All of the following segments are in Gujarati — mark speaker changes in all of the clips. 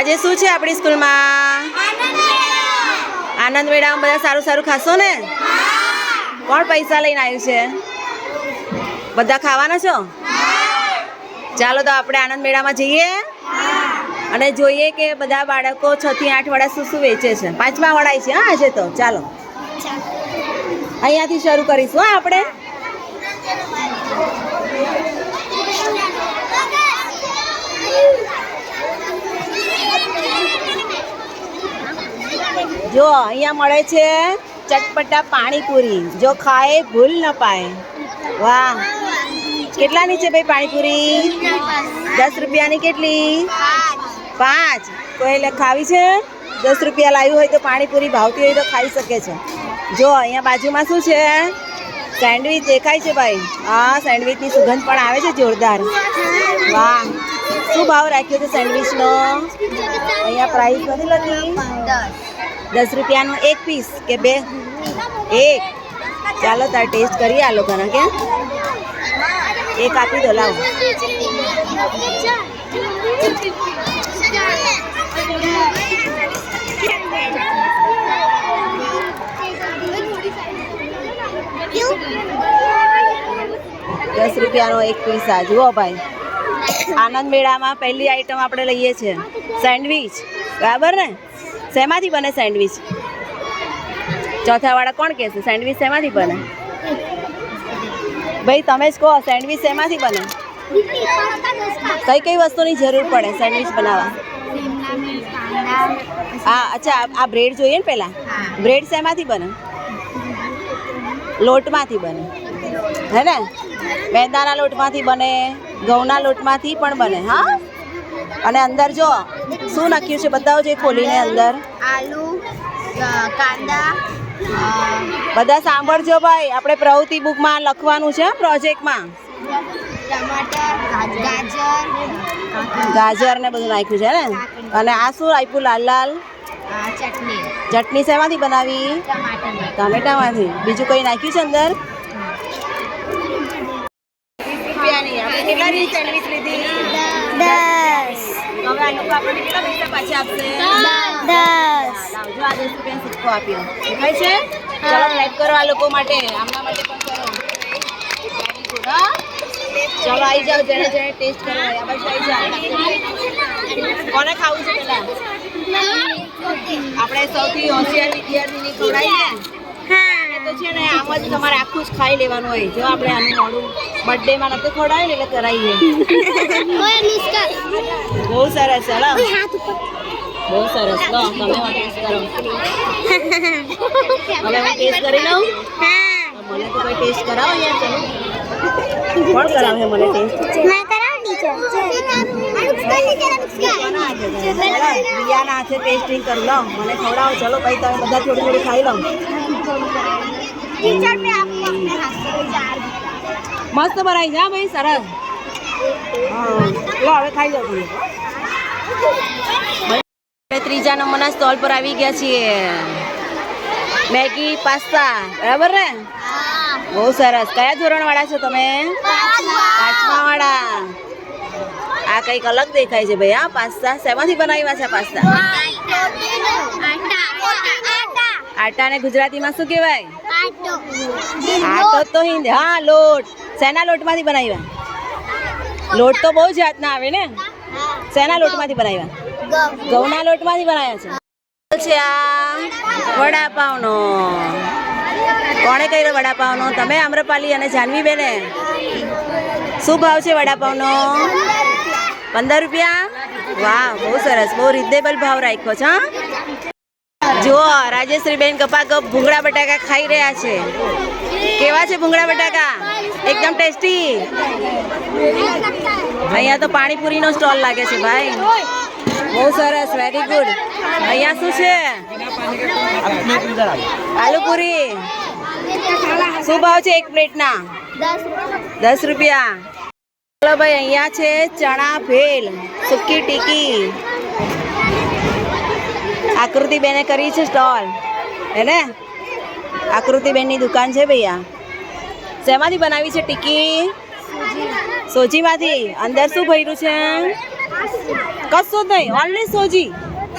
Speaker 1: આજે શું છે આપણી સ્કૂલમાં? આનંદ મેળામાં બધા સારું સારું ખાશો ને? કોણ પૈસા લઈને આવ્યું છે? બધા ખાવાના છો? ચાલો તો આપણે આનંદ મેળામાં જઈએ. અને જોઈએ કે બધા બાળકો છ થી આઠ વાળા શું શું વેચે છે. પાંચમા વડાય છે, હા, આજે તો. ચાલો. અહીંયાથી શરૂ કરીશું, હા, આપણે? જો અહીંયા મળે છે ચટપટા પાણીપુરી. જો ખાય, ભૂલ ન પાય. વાહ. કેટલાની છે ભાઈ પાણીપુરી? દસ રૂપિયાની કેટલી? પાંચ. કોઈ એટલે ખાવી છે? દસ રૂપિયા લાવ્યું હોય તો પાણીપુરી ભાવતી હોય તો ખાઈ શકે છે. જો અહીંયા બાજુમાં શું છે? સેન્ડવિચ દેખાય છે ભાઈ? હા, સેન્ડવિચની સુગંધ પણ આવે છે જોરદાર. વાહ. શું ભાવ રાખ્યો છે સેન્ડવિચનો? અહીંયા પ્રાઇસ નથી લખી? દસ રૂપિયાનું એક પીસ કે બે? એક. ચાલો તાર ટેસ્ટ કરીએ આ લોકોને કે એક આપી દો, લાવો. દસ રૂપિયાનો એક પીસ આ, જુઓ ભાઈ. આનંદ મેળામાં પહેલી આઈટમ આપણે લઈએ છીએ. સેન્ડવિચ બરાબર ને? શેમાંથી બને સેન્ડવિચ? ચોથાવાળા કોણ કહેશે? સેન્ડવિચ શેમાંથી બને? ભાઈ, તમે જ કહો, સેન્ડવિચ શેમાંથી બને? કઈ કઈ વસ્તુની જરૂર પડે સેન્ડવિચ બનાવવા? હા અચ્છા, આ- બ્રેડ જોઈએ ને પહેલાં બ્રેડ શેમાંથી બને? લોટમાંથી બને. હે ને? મેંદાના લોટમાંથી બને, ઘઉંના લોટમાંથી પણ બને. હા? અને અંદર જો શું નાખ્યું છે બતાવો જે ખોલીને અંદર.
Speaker 2: આલુ કાંદા
Speaker 1: બધા સાંભળજો ભાઈ આપણે પ્રવૃત્તિ બુકમાં લખવાનું છે પ્રોજેક્ટમાં.
Speaker 2: ગાજર
Speaker 1: ને બધું નાખ્યું છે ને? અને આ શું આપ્યું લાલ લાલ?
Speaker 2: ચટણી.
Speaker 1: ચટણી શેમાંથી બનાવી? ટમેટામાંથી. બીજું કંઈ નાખ્યું છે અંદર?
Speaker 2: દસ
Speaker 1: લોકો આપણને કેટલા પૈસા પાછા આપશે?
Speaker 2: દસ.
Speaker 1: લાવજો આ દસ રૂપિયાનો સિક્કો આપ્યો દેખાય છે? ચલો ક્લેપ કરો આ લોકો માટે. આમના પણ કરો? ચલો આવી જાઓ જેને જેને ટેસ્ટ કરવો હોય આ બાજુ આવી જાઓ. કોને ખાવું છે પેલા આપણે સૌથી હોશિયાર વિદ્યાર્થીની ખવડાવીએ. તો છે ને આમ જ તમારે આખું જ ખાઈ લેવાનું હોય. જો આપણે આનું મોડું બર્થડે માં નતું ખવડાવે ને એટલે કરાવીએ બહુ સરસ ચલો. બહુ સરસ. લો તમે ટેસ્ટ કરો. હવે હું ટેસ્ટ કરી લઉં મને તો કોઈ ટેસ્ટ કરાવો યાર ચલો. કોણ કરાવે મને ટેસ્ટ મેં હાથે ટીચર રિયાના હાથે ટેસ્ટિંગ કરી લો. મને ખવડાવો ચલો. ભાઈ તમે બધા થોડી થોડી ખાઈ લો મસ્ત બનાવી જા ભાઈ સરસ. લો હવે ખાઈ તમે આપણે ત્રીજા નંબરના સ્ટોલ પર આવી ગયા છીએ. મેગી પાસ્તા બરાબર ને? બહુ સરસ. કયા ધોરણ વાળા છો તમે? પાંચમા. વાળા આ કંઈક અલગ દેખાય છે ભાઈ હા પાસ્તા. શેમાંથી બનાવ્યા છે પાસ્તા? પાસ્તા આટાને ગુજરાતીમાં શું કહેવાય? આટો તો હિન્દી હા, લોટ. શેના લોટમાંથી બનાવ્યા? લોટ તો બહુ જાતના આવે ને? શેના લોટમાંથી બનાવ્યા? ઘઉંના લોટમાંથી બનાવ્યા છે. આ વડાપાવનો. કોણે કર્યો વડાપાવનો? તમે આમ્રપાલી અને જાનવી બેને શું ભાવ છે વડાપાવનો? પંદર રૂપિયા? વાહ, બહુ સરસ. બહુ રિઝનેબલ ભાવ રાખ્યો છે, હા? જુઓ રાજેશ્રી બેન કપાકપ ભૂંગળા બટાકા ખાઈ રહ્યા છે. કેવા છે ભૂંગળા બટાકા? એકદમ ટેસ્ટી? અહીંયા તો પાણીપુરીનો સ્ટોલ લાગે છે ભાઈ. બહુ સરસ વેરી ગુડ અહીંયા શું છે? આલુપુરી શું ભાવ છે એક પ્લેટના? દસ રૂપિયા. ચાલો ભાઈ, અહીંયા છે ચણા ભેલ, સુકી ટીકી. આકૃતિબેને કરી છે સ્ટોલ. હે ને? આકૃતિબેનની દુકાન છે ભૈયા. શેમાંથી બનાવી છે ટીકી? સોજીમાંથી. અંદર શું ભર્યું છે? કશું જ નહીં. ઓનલી સોજી.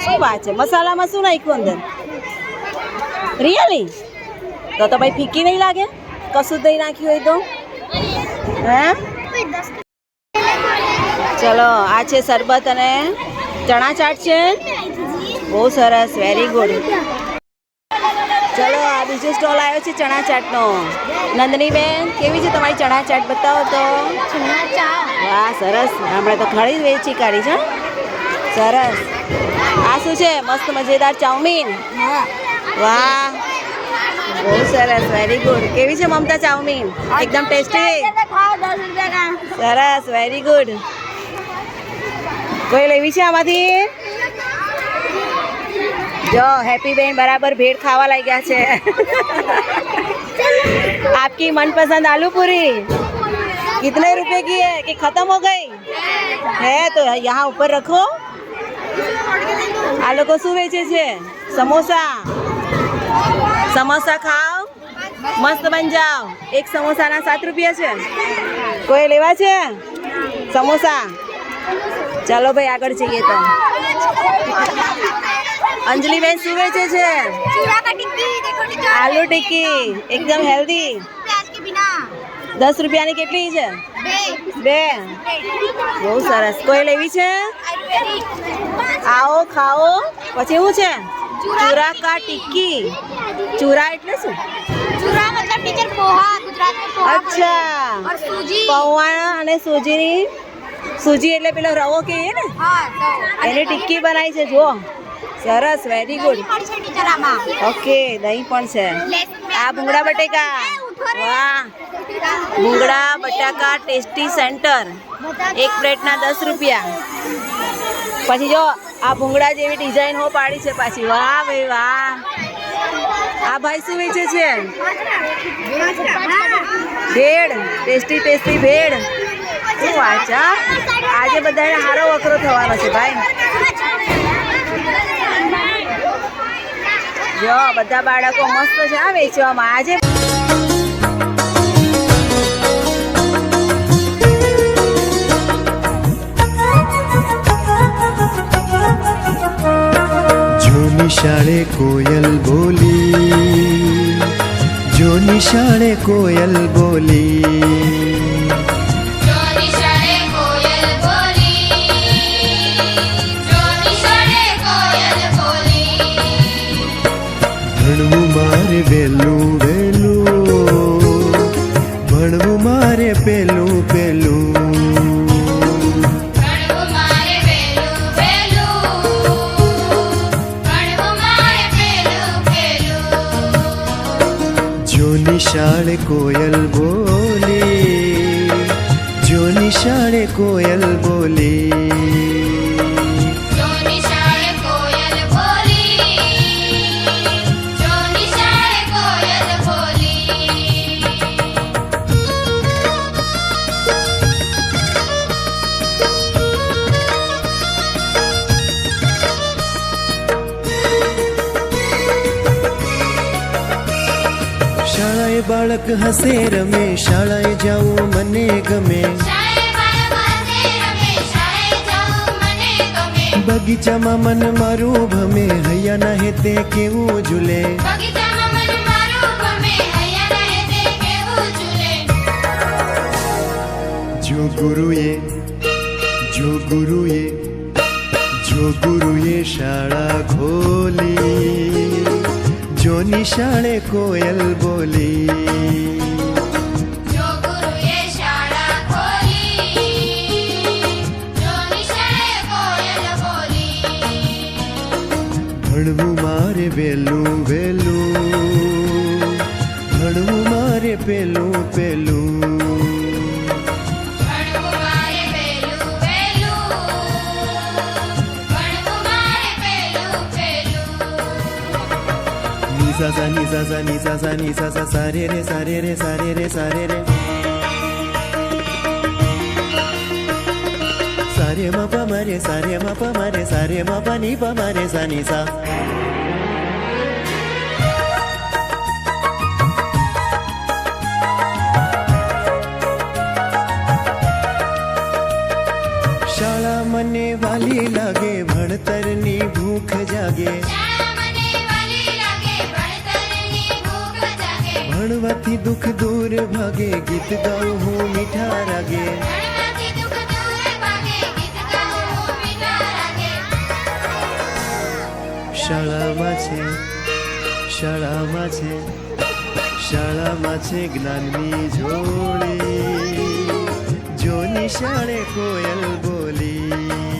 Speaker 1: શું વાત છે? મસાલામાં શું નાખ્યું અંદર? રિયલી તો તો ભાઈ ફીકી નહીં લાગે? કશું જ નહીં નાખ્યું હોય તો? હે? ચલો, આ છે શરબત અને ચણા ચાટ છે. બહુ સરસ વેરી ગુડ ચલો આ બીજો સ્ટોલ આવ્યો છે ચણા ચાટનો. નંદનીબેન કેવી છે તમારી ચણા ચાટ બતાવો તો? વાહ સરસ. હમણાં તો ખરી વેચી કાઢી છે સરસ. આ શું છે? મસ્ત મજેદાર ચાઉમીન? વાહ. બહુ સરસ વેરી ગુડ કેવી છે મમતા ચાઉમીન? એકદમ ટેસ્ટી? સરસ. વેરી ગુડ કોઈ લેવી છે આમાંથી? જો હેપી બેન બરાબર ભેળ ખાવા લાગ્યા છે आपकी मनपसंद आलू पूरी कितने रुपए की है कि खत्म हो गई है तो यहाँ ऊपर रखो આ લોકો શું વેચે છે સમોસા સમોસા ખાઓ મસ્ત બન જાઓ એક સમોસાના સાત રૂપિયા છે કોઈ લેવા છે સમોસા ચાલો ભાઈ આગળ જઈએ તો અંજલિબેન શું વેચે છે આલુ ટિક્કી એકદમ હેલ્ધી દસ રૂપિયાની કેટલી છે? બે. બહુ સરસ. કોઈ લેવી છે? આવો ખાઓ. પછી શું છે? ચૂરા કા ટિક્કી ચૂરા એટલે શું? અચ્છા. પૌવા અને સૂજીની સૂજી એટલે પેલો રવો કે ને? એની ટિક્કી બનાવી છે જુઓ. સરસ વેરી ગુડ ઓકે દહીં પણ છે. આ ભૂંગળા બટેકા. વાહ. ભૂંગળા બટાકા ટેસ્ટી સેન્ટર. એક પ્લેટના દસ રૂપિયા. પછી જો આ ભૂંગળા જેવી ડિઝાઇન હો પાડી છે પાછી. વાહ ભાઈ વાહ. આ ભાઈ શું વેચે છે? ભેળ. Tasty tasty bhel. શું વાત છે આજે બધાને હારો વકરો થવાનો છે ભાઈ. જો, બધા બાળકો મસ્ત છે. આ વેચવામાં આજે
Speaker 3: નિશાળે કોયલ બોલી, જો નિશાળે કોયલ બોલી વેલું વહેલું ભણવું મારે પેલું પેલું જો નિશાળે કોયલ બોલી જો નિશાળે કોયલ બોલી. બાળક હસે રમે શાળાએ જાવું મને ગમે. બગીચામાં મન મારું ભમે હૈયાના હેતે કેવું ઝૂલે. જો ગુરુએ જો ગુરુએ જો ગુરુએ શાળા ખોલી. જો નિશાળે કોયલ બોલી ભણવું મારે વહેલું વહેલું ભણવું મારે પેલું પેલું નિસા સા નિસા સા નિસા સા નિસા સા સારે રે સારે રે સારે રે સારે રે સારે મ પ મ રે સારે મ પ મ રે સારે મ પ ની પ મ રે સા ની સા શાળા મને દૂર ભાગે ગીત ગાઉં હું મીઠા રાગે શાળામાં છે શાળામાં છે શાળામાં છે જ્ઞાનની જોડી જો નિશાળે કોયલ બોલી